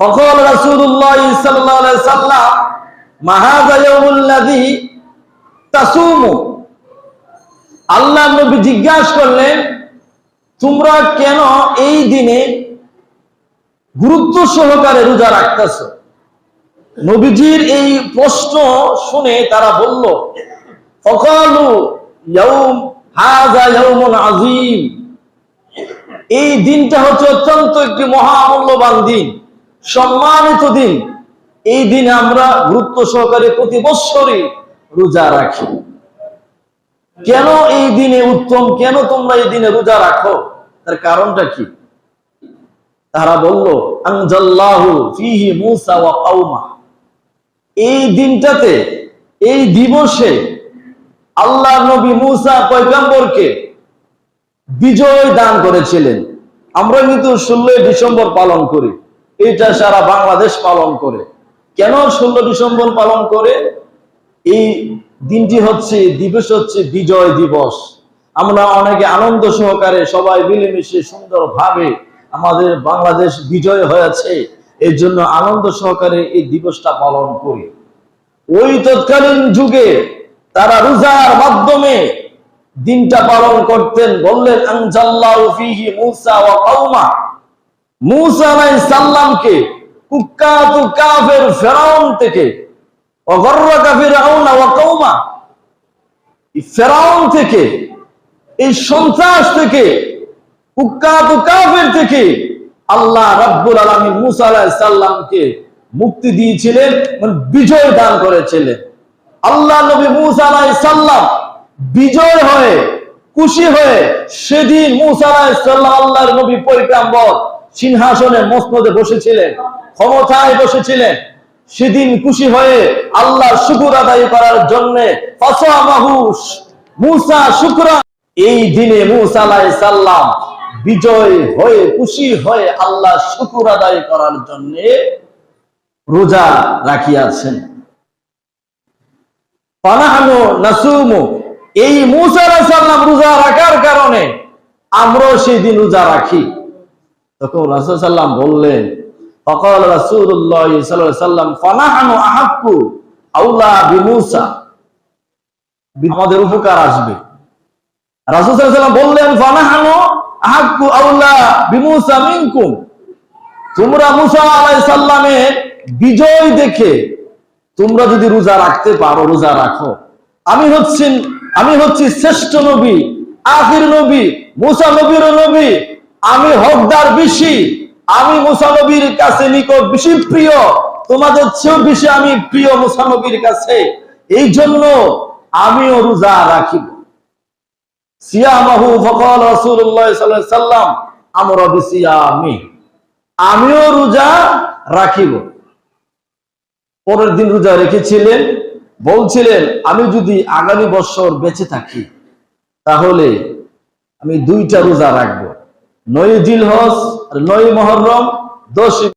فقال رسول الله صلى الله عليه وسلم ما هذا يوم الذي تصوم আল্লাহ নবী জিজ্ঞাসা করলেন তোমরা কেন এই দিনে গুরুত্ব সহকারে রোজা রাখতেছ নবীজির এই প্রশ্ন শুনে তারা বলল ফকালু ইয়াউম হাযা ইয়াউমুন আযীম এই দিনটা হচ্ছে অত্যন্ত একটি মহামূল্যবান দিন সম্মানিত দিন, এই দিনে আমরা গুরুত্ব সহকারে প্রতি বৎসরই রোজা রাখি। কেন এই দিনে উত্তম? কেন তোমরা এই দিনে রোজা রাখো? তার কারণটা কি? তারা বলল, আনজাল্লাহু এই দিনটাতে, এই দিবসে আল্লাহ নবী মূসা পয়গম্বরকে বিজয় দান করেছিলেন। আমরা কিন্তু ষোলোই ডিসেম্বর পালন করি। এটা সারা বাংলাদেশ পালন করে। কেন ষোলো ডিসেম্বর পালন করে? এই দিনটি হচ্ছে, দিবস হচ্ছে বিজয় দিবস। আমরা অনেকে আনন্দ সহকারে সবাই মিলেমিশে সুন্দরভাবে আমাদের বাংলাদেশ বিজয় হয়েছে, এর জন্য আনন্দ সহকারে এই দিবসটা পালন করি। ওই তৎকালীন যুগে তারা রোজার মাধ্যমে দিনটা পালন করতেন, বললেন, আনজাল্লাহু মূসা আলাইহিস সালামকে কুক্কাতু কাফের ফেরাউন থেকে, অগর্রাকা ফিরাউনা ওয়া কাওমা ফেরাউন থেকে, এই সন্ত্রাস থেকে কুক্কাতু কাফের থেকে আল্লাহ রাব্বুল আলামিন মূসা আলাইহিস মুক্তি দিয়েছিলেন মানে বিজয় দান করেছিলেন। আল্লাহ নবী মূসা বিজয় হয়ে, খুশি হয়ে সেদিন মূসা আলাইহিস সালাম আল্লাহর নবী পয়গম্বর সিংহাসনে মসনদে বসেছিলেন, ক্ষমতায় বসেছিলেন। সেদিন খুশি হয়ে আল্লাহ শুকুর আদায় করার জন্য মুসা শুক্রা। এই দিনে সালাম বিজয় হয়ে, খুশি হয়ে আল্লাহ শুকুর আদায় করার জন্য রোজা রাখিয়াছেন। পানাহানো নাসুমু। এই মুসা সালাম রোজা রাখার কারণে আমরাও সেই দিন রোজা রাখি। তখন বললেন, ফকল সাল্লাম আহাক্কু আউলা আমাদের উপকার আসবে। বললেন আহাক্কু আউলা মিনকুম? তোমরা মুসা বিজয় দেখে তোমরা যদি রোজা রাখতে পারো, রোজা রাখো। আমি হচ্ছি আমি হচ্ছি শ্রেষ্ঠ নবী, আখির নবী, মুসা নবীর নবী আমি হকদার বেশি, আমি মুসানবীর কাছে নিকট বেশি প্রিয়, তোমাদের চেয়েও বেশি আমি প্রিয় মুসানবীর কাছে। এই জন্য আমিও রোজা রাখিব। আমিও রোজা রাখিব। পরের দিন রোজা রেখেছিলেন, বলছিলেন, আমি যদি আগামী বছর বেঁচে থাকি, তাহলে আমি দুইটা রোজা রাখব। নয় জিলহস আর নয় মহরম দশ